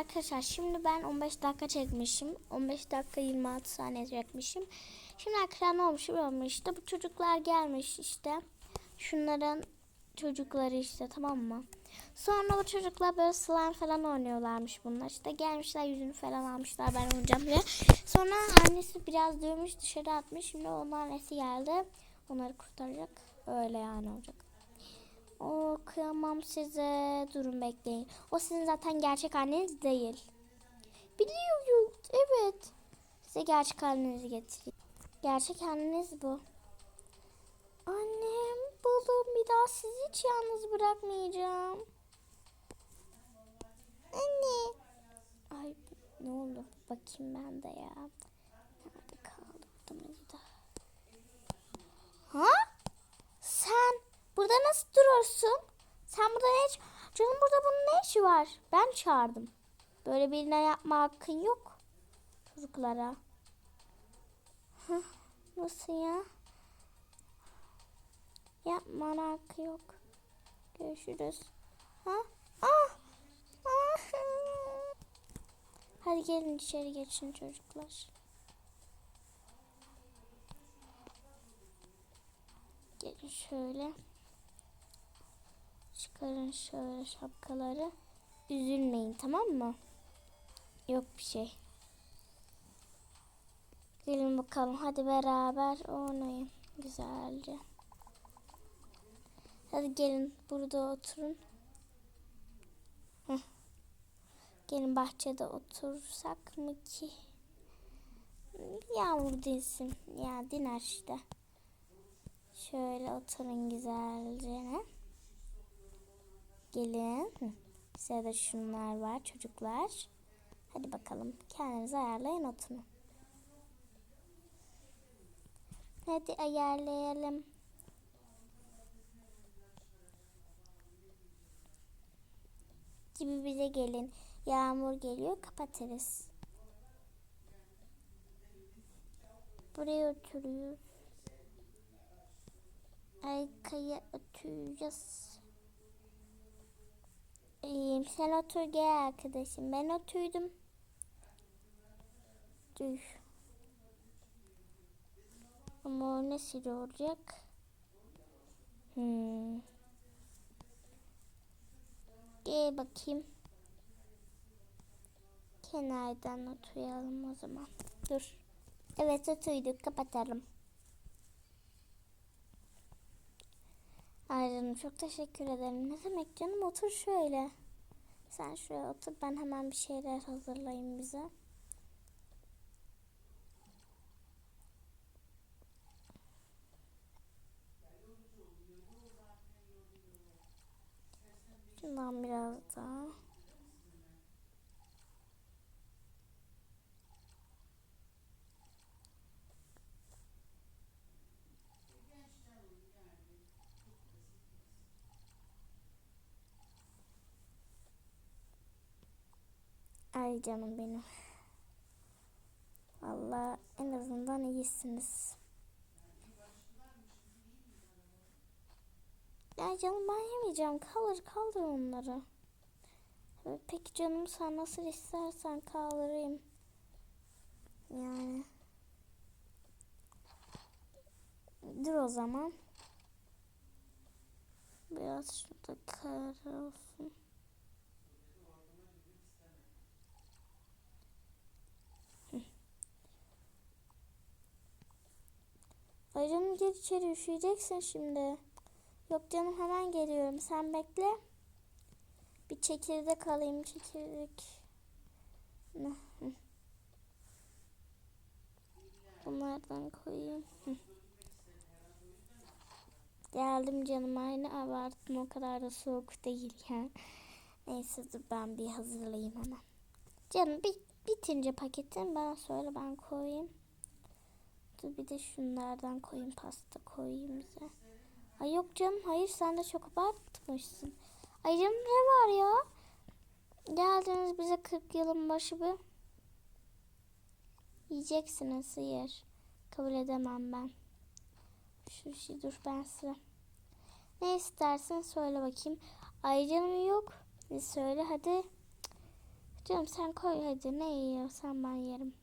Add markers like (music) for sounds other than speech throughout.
Arkadaşlar şimdi ben 15 dakika çekmişim. 15 dakika 26 saniye çekmişim. Şimdi ekran olmuş olmuştu. Bu çocuklar gelmiş işte. Şunların çocukları işte tamam mı? Sonra bu çocuklar böyle slime falan oynuyorlarmış bunlar. İşte gelmişler yüzünü falan almışlar ben oynayacağım diye. Sonra annesi biraz dövmüş dışarı atmış. Şimdi onun annesi geldi. Onları kurtaracak. Öyle yani olacak. O kıyamam size. Durun bekleyin. O sizin zaten gerçek anneniz değil. Biliyorum. Evet. Size gerçek annenizi getireyim. Gerçek anneniz bu. Annem, balım bir daha sizi hiç yalnız bırakmayacağım. Anne. Ay ne oldu? Bakayım ben de ya. Nerede kaldı? Burada? Ha? Burada nasıl duruyorsun? Sen burada ne. Canım burada bunun ne işi var? Ben çağırdım. Böyle birine yapma hakkın yok. Çocuklara. Nasıl ya? Yapmana hakkı yok. Görüşürüz. Ha? Ah! Ah! Hadi gelin içeri geçin çocuklar. Gelin şöyle. Çıkarın şöyle şapkaları. Üzülmeyin tamam mı? Yok bir şey. Gelin bakalım hadi beraber oynayın güzelce. Hadi gelin burada oturun. Heh. Gelin bahçede otursak mı ki? Yağmur dinsin. Ya diner işte. Şöyle oturun güzelce. Gelin. Sırada şunlar var çocuklar. Hadi bakalım kendinizi ayarlayın oturun. Hadi ayarlayalım. Gibi bize gelin. Yağmur geliyor kapatırız. Buraya oturuyoruz. Arkaya oturacağız. İyiyim. Sen otur gel arkadaşım. Ben oturdum. Dur. Ama o nasıl olacak? Hmm. Gel bakayım. Kenardan oturalım o zaman. Dur. Evet oturduk. Kapatalım. Ay çok teşekkür ederim. Ne demek canım otur şöyle. Sen şuraya otur ben hemen bir şeyler hazırlayayım bize. Şundan biraz daha. Ay canım benim. Allah en azından iyisiniz. Ya canım ben yemeyeceğim. Kalır kaldır onları. Peki canım sen nasıl istersen kaldırayım. Yani. Dur o zaman. Biraz şurada kar olsun. Ay canım gir içeri üşüyeceksin şimdi. Yok canım hemen geliyorum. Sen bekle. Bir çekirdek alayım çekirdek. Bunlardan koyayım. Geldim canım aynı abarttım o kadar da soğuk değil ya. Neyse dur ben bir hazırlayayım hemen. Canım bir, bitince paketin ben söyle ben koyayım. Dur bir de şunlardan koyayım pasta koyayım bize. Ay yok canım hayır sen de çok abartmışsın. Ay canım ne var ya? Geldiniz bize 40 yılın başı bir. Yiyeceksiniz sıyır. Kabul edemem ben. Şu şey dur ben size. Ne istersin söyle bakayım. Ay canım yok. Bir söyle hadi. Canım sen koy hadi ne yiyorsan ben yerim.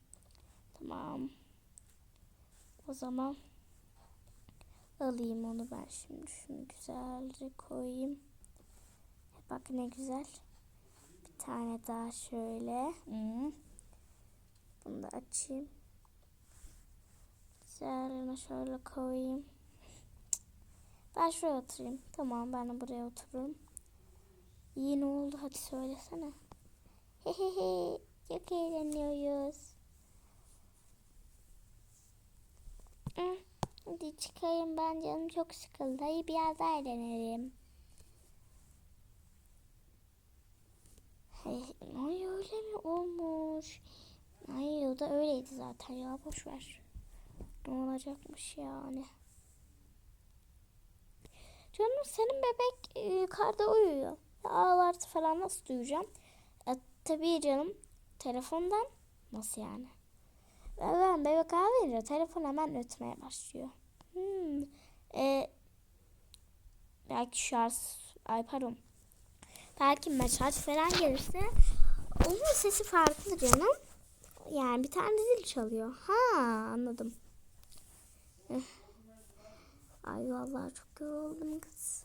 Tamam. O zaman alayım onu ben şimdi. Şunu güzelce koyayım. Bak ne güzel. Bir tane daha şöyle. Hmm. Bunu da açayım. Güzelce şöyle koyayım. Ben şuraya oturayım. Tamam ben de buraya otururum. İyi ne oldu hadi söylesene. Hehehe çok eğleniyoruz. Hı, Hadi çıkayım ben canım çok sıkıldı. Hadi biraz daha eğlenelim. Ay öyle mi olmuş? Ay o da öyleydi zaten ya boş ver. Ne olacakmış yani? Canım senin bebek e, yukarıda uyuyor. Ağlarsa falan nasıl duyacağım? E, tabii canım telefondan nasıl yani? Ben bebek ağlayınca telefon hemen ötmeye başlıyor. Hmm. E, belki şarj, ay pardon. Belki mesaj falan gelirse onun sesi farklı canım. Yani bir tane zil çalıyor. Ha anladım. Eh. Ay vallahi çok yoruldum kız.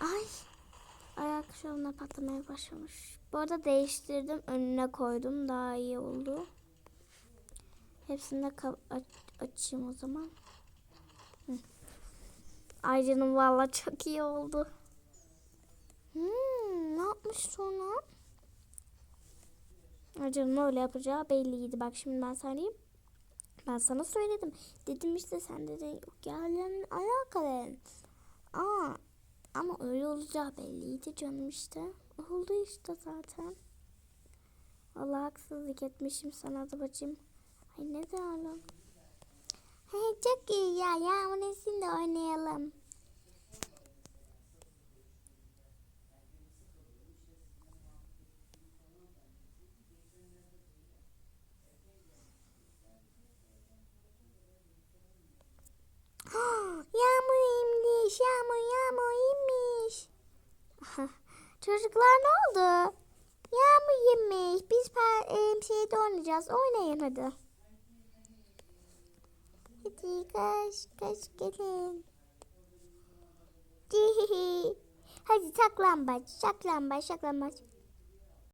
Ay. Ayak şovuna patlamaya başlamış. Bu arada değiştirdim. Önüne koydum. Daha iyi oldu. Hepsini de aç- açayım o zaman. Hı. Ay canım vallahi çok iyi oldu. Hmm, ne yapmış sonra? Ay canım öyle yapacağı belliydi. Bak şimdi ben söyleyeyim. Ben sana söyledim. Dedim işte sen dedin yok yerlerin alakalı. Aa, ama öyle olacağı belliydi canım işte. Oldu işte zaten. Allah haksızlık etmişim sana da bacım. Ay ne de oğlum. Hey (laughs) çok iyi ya. Yağmur nesin de oynayalım. Yağmur inmiş, yağmur yağmur inmiş. Çocuklar ne oldu? Yağmur inmiş. Biz e, şeyde oynayacağız. Oynayın hadi. Hadi kaç, kaç gelin. (laughs) Hadi saklambaç, saklambaç, saklambaç.